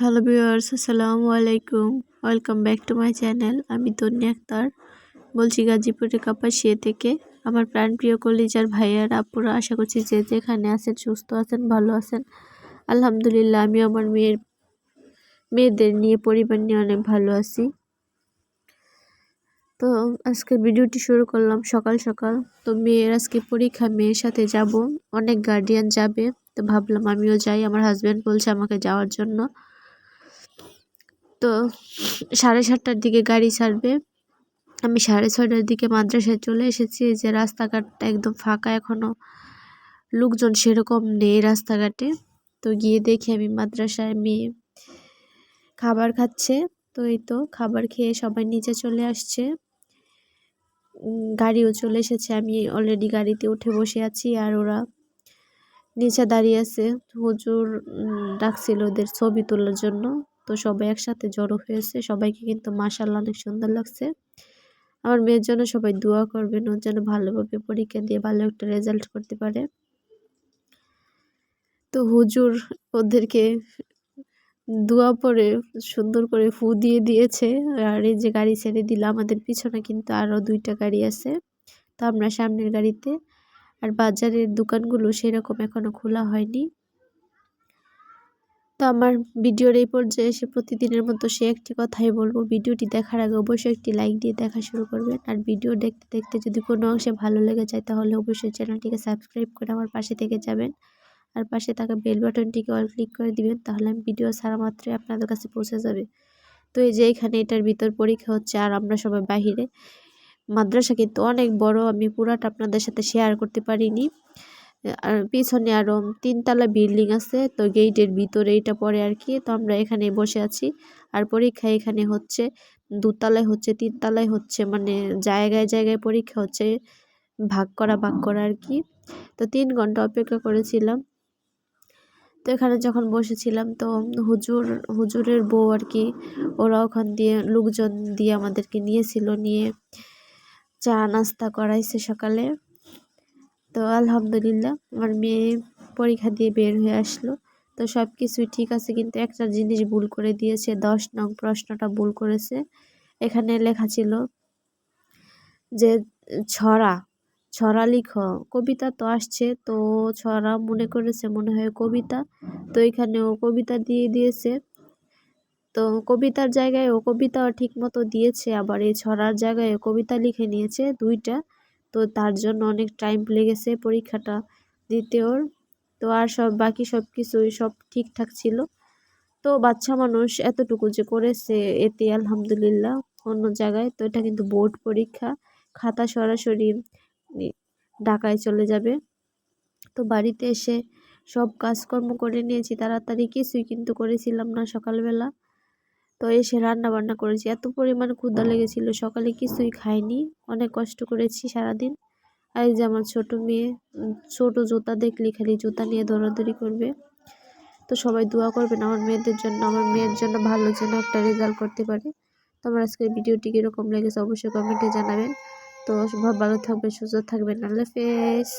Hello viewers, আসসালামু আলাইকুম। Welcome back to my channel. আমি তন্নি আক্তার। বলছি গাজীপুরের কাপাসিয়া থেকে আমার প্রাণপ্রিয় কলিজার ভাইয়ার আপুরা, আশা করছি যে যেখানে আছেন, সুস্থ আছেন, ভালো আছেন। আলহামদুলিল্লাহ আমি আমার মেয়ের, মেয়েদের নিয়ে, পরিবার নিয়ে অনেক ভালো আছি। তো আজকে ভিডিওটি শুরু করলাম সকাল সকাল। তো মেয়ের আজকে পরীক্ষা, মেয়ের সাথে যাব। অনেক গার্ডিয়ান যাবে। তো ভাবলাম আমিও যাই। আমার হাজব্যান্ড বলছে আমাকে যাওয়ার জন্য। তো সাড়ে সাতটার দিকে গাড়ি ছাড়বে। আমি সাড়ে ছয়টার দিকে মাদ্রাসায় চলে এসেছি। যে রাস্তাঘাটটা একদম ফাঁকা এখনও লোকজন সেরকম নেই রাস্তাঘাটে। তো গিয়ে দেখি আমি মাদ্রাসায় মেয়ে খাবার খাচ্ছে। তো এই তো খাবার খেয়ে সবাই নিচে চলে আসছে। গাড়িও চলে এসেছে। আমি অলরেডি গাড়িতে উঠে বসে আছি আর ওরা নিচে দাঁড়িয়ে আছে। হুজুর ডাকছিল ওদের ছবি তোলার জন্য। তো সবাই একসাথে জড়ো হয়েছে। সবাইকে কিন্তু মাসাল্লাহ অনেক সুন্দর লাগছে। আমার মেয়ের জন্য সবাই দোয়া করবেন, ওর যেন ভালোভাবে পরীক্ষা দিয়ে ভালো একটা রেজাল্ট করতে পারে। তো হুজুর ওদেরকে দোয়া পরে সুন্দর করে ফু দিয়ে দিয়েছে। আর এই যে গাড়ি ছেড়ে দিল, আমাদের পিছনে কিন্তু আরও দুইটা গাড়ি আছে। তো আমরা সামনের গাড়িতে, আর বাজারের দোকানগুলো সেরকম এখনও খোলা হয়নি। তো আমার ভিডিওর এই পর্যায়ে এসে প্রতিদিনের মতো সে একটি কথাই বলব। ভিডিওটি দেখার আগে অবশ্যই একটি লাইক দিয়ে দেখা শুরু করবেন। আর ভিডিও দেখতে দেখতে যদি কোনো অংশে ভালো লেগে যায়, তাহলে অবশ্যই চ্যানেলটিকে সাবস্ক্রাইব করে আমার পাশে থেকে যাবেন। আর পাশে থাকা বেল বাটনটিকে অল ক্লিক করে দিবেন, তাহলে আমি ভিডিও ছাড়া মাত্রই আপনাদের কাছে পৌঁছে যাবে। তো এই যে এখানে এটার ভিতর পরীক্ষা হচ্ছে, আর আমরা সবাই বাহিরে। মাদ্রাসা কিন্তু অনেক বড়, আমি পুরাটা আপনাদের সাথে শেয়ার করতে পারিনি। আর পিছনে আরও তিনতলা বিল্ডিং আছে, তো গেটের ভিতরে এইটা পরে আর কি। তো আমরা এখানে বসে আছি আর পরীক্ষা এখানে হচ্ছে, দুতলায় হচ্ছে, তিনতলায় হচ্ছে মানে জায়গায় জায়গায় পরীক্ষা হচ্ছে, ভাগ করা ভাগ করা আর কি। তো তিন ঘণ্টা অপেক্ষা করেছিলাম। তো এখানে যখন বসেছিলাম, তো হুজুর, হুজুরের বউ আর কি, ওরা ওখান দিয়ে লোকজন দিয়ে আমাদেরকে নিয়েছিল, নিয়ে চা নাস্তা করাইছে সকালে। তো আলহামদুলিল্লাহ, আমার মেয়ে পরীক্ষা দিয়ে বের হয়ে আসলো। তো সব কিছুই ঠিক আছে, কিন্তু একটা জিনিস ভুল করে দিয়েছে, দশ নং প্রশ্নটা ভুল করেছে। এখানে লেখা ছিল যে, ছড়া ছড়া লিখ, কবিতা তো আসছে, তো ছড়া মনে করেছে, মনে হয় কবিতা। তো এখানে ও কবিতা দিয়ে দিয়েছে। তো কবিতার জায়গায় ও কবিতাও ঠিক মতো দিয়েছে, আবার এই ছড়ার জায়গায় কবিতা লিখে নিয়েছে দুইটা। তো তার জন্য অনেক টাইম লেগেছে পরীক্ষাটা দিতে ওর তো আর সব, বাকি সব কিছুই সব ঠিকঠাক ছিল। তো বাচ্চা মানুষ এতটুকু যে করেছে, এতে আলহামদুলিল্লাহ অন্য জায়গায়। তো এটা কিন্তু বোর্ড পরীক্ষা, খাতা সরাসরি ঢাকায় চলে যাবে। তো বাড়িতে এসে সব কাজকর্ম করে নিয়েছি, তাড়াতাড়ি কিছুই কিন্তু করেছিলাম না সকালবেলা। তো এসে রান্না বান্না করেছি, এত পরিমাণ ক্ষুদা লেগেছিল, সকালে কিছুই খাইনি, অনেক কষ্ট করেছি সারাদিন। আর এই যে আমার ছোটো মেয়ে ছোট জুতা দেখলি খালি, জুতা নিয়ে দৌড়াদৌড়ি করবে। তো সবাই দোয়া করবেন আমার মেয়েদের জন্য, আমার মেয়ের জন্য ভালো যেন একটা রেজাল্ট করতে পারে। তো আমার আজকের ভিডিওটি কীরকম লেগেছে অবশ্যই কমেন্টে জানাবেন। তো ভালো থাকবেন, সুস্থ থাকবেন, আল্লাহ হাফেজ।